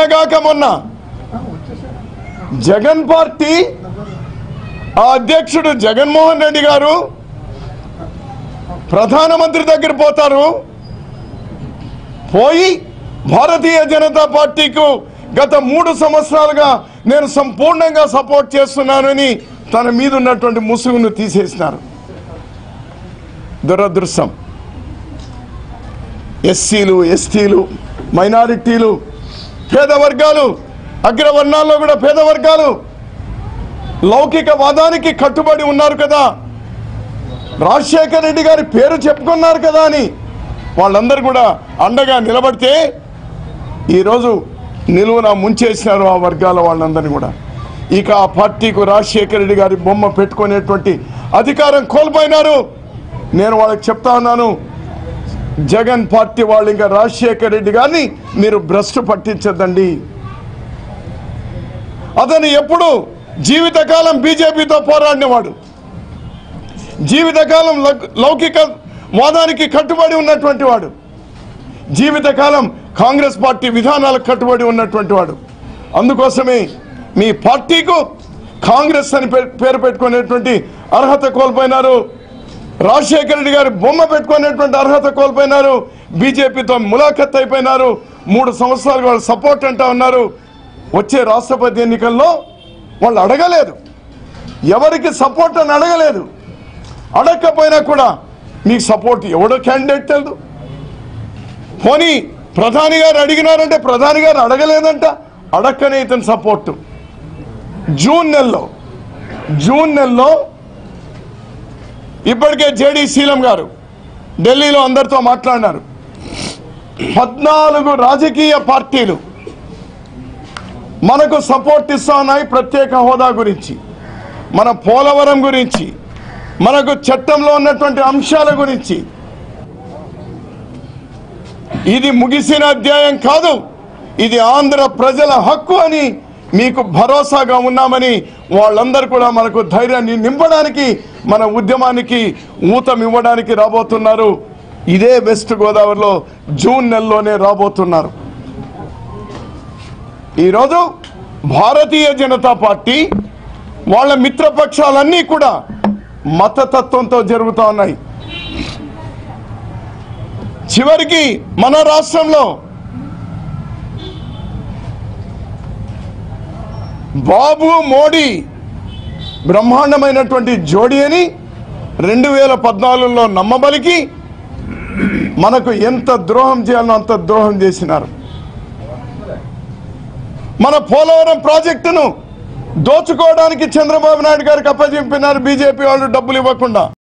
నిన్నగాక మొన్న జగన్ పార్టీ ఆ అధ్యక్షుడు జగన్మోహన్ రెడ్డి గారు ప్రధానమంత్రి దగ్గర పోతారు. పోయి భారతీయ జనతా పార్టీకు గత మూడు సంవత్సరాలుగా నేను సంపూర్ణంగా సపోర్ట్ చేస్తున్నానని తన మీద ఉన్నటువంటి ముసుగును తీసేసినారు. దురదృష్టం. ఎస్సీలు ఎస్టీలు మైనారిటీలు పేద వర్గాలు అగ్రవర్ణాల్లో కూడా పేద వర్గాలు లౌకిక వాదానికి కట్టుబడి ఉన్నారు కదా. రాజశేఖర రెడ్డి గారి పేరు చెప్పుకున్నారు కదా అని వాళ్ళందరూ కూడా అండగా నిలబడితే ఈరోజు నిలువున ముంచేసినారు ఆ వర్గాల వాళ్ళందరినీ కూడా. ఇక ఆ పార్టీకు రాజశేఖర రెడ్డి గారి బొమ్మ పెట్టుకునేటువంటి అధికారం కోల్పోయినారు. నేను వాళ్ళకి చెప్తా ఉన్నాను జగన్ పార్టీ వాళ్ళు ఇంకా రాజశేఖర రెడ్డి గారిని మీరు భ్రష్టు పట్టించద్దండి. అతను ఎప్పుడు జీవితకాలం బీజేపీతో పోరాడినవాడు. జీవితకాలం లౌ- లౌకిక వాదానికి కట్టుబడి ఉన్నటువంటి వాడు. జీవితకాలం కాంగ్రెస్ పార్టీ విధానాలకు కట్టుబడి ఉన్నటువంటి వాడు. అందుకోసమే మీ పార్టీకు కాంగ్రెస్ అని పే- పేరు పెట్టుకునేటువంటి అర్హత కోల్పోయినారు రాజశేఖర రెడ్డి గారు బొమ్మ పెట్టుకునేటువంటి అర్హత కోల్పోయినారు. బీజేపీతో ములాఖత్ అయిపోయినారు. మూడు సంవత్సరాలు వాళ్ళు సపోర్ట్ అంటా ఉన్నారు. వచ్చే రాష్ట్రపతి ఎన్నికల్లో వాళ్ళు అడగలేదు. ఎవరికి సపోర్ట్ అని అడగలేదు. అడగకపోయినా కూడా మీకు సపోర్ట్ ఎవడో క్యాండిడేట్ తెలియదు పోనీ ప్రధాని గారు అడిగినారంటే ప్రధాని గారు అడగలేదంట. అడక్కనే ఇతని సపోర్టు. జూన్ నెలలో జూన్ నెలలో ఇప్పటికే జేడీ శీలం గారు ఢిల్లీలో అందరితో మాట్లాడినారు. పద్నాలుగు రాజకీయ పార్టీలు మనకు సపోర్ట్ ఇస్తా ఉన్నాయి ప్రత్యేక హోదా గురించి మన పోలవరం గురించి మనకు చట్టంలో ఉన్నటువంటి అంశాల గురించి. ఇది ముగిసిన అధ్యాయం కాదు ఇది ఆంధ్ర ప్రజల హక్కు అని మీకు భరోసాగా ఉన్నామని వాళ్ళందరూ కూడా మనకు ధైర్యాన్ని నింపడానికి మన ఉద్యమానికి ఊతం ఇవ్వడానికి రాబోతున్నారు. ఇదే వెస్ట్ గోదావరిలో జూన్ నెలలోనే రాబోతున్నారు. ఈరోజు భారతీయ జనతా పార్టీ వాళ్ళ మిత్రపక్షాలన్నీ కూడా మతతత్వంతో జరుగుతూ ఉన్నాయి. చివరికి మన రాష్ట్రంలో బాబు మోడీ బ్రహ్మాండమైనటువంటి జోడి అని రెండు వేల పద్నాలుగులో నమ్మబలికి మనకు ఎంత ద్రోహం చేయాలో అంత ద్రోహం చేసినారు. మన పోలవరం ప్రాజెక్టును దోచుకోవడానికి చంద్రబాబు నాయుడు గారికి అప్పచెప్పినారు బీజేపీ వాళ్ళు డబ్బులు ఇవ్వకుండా.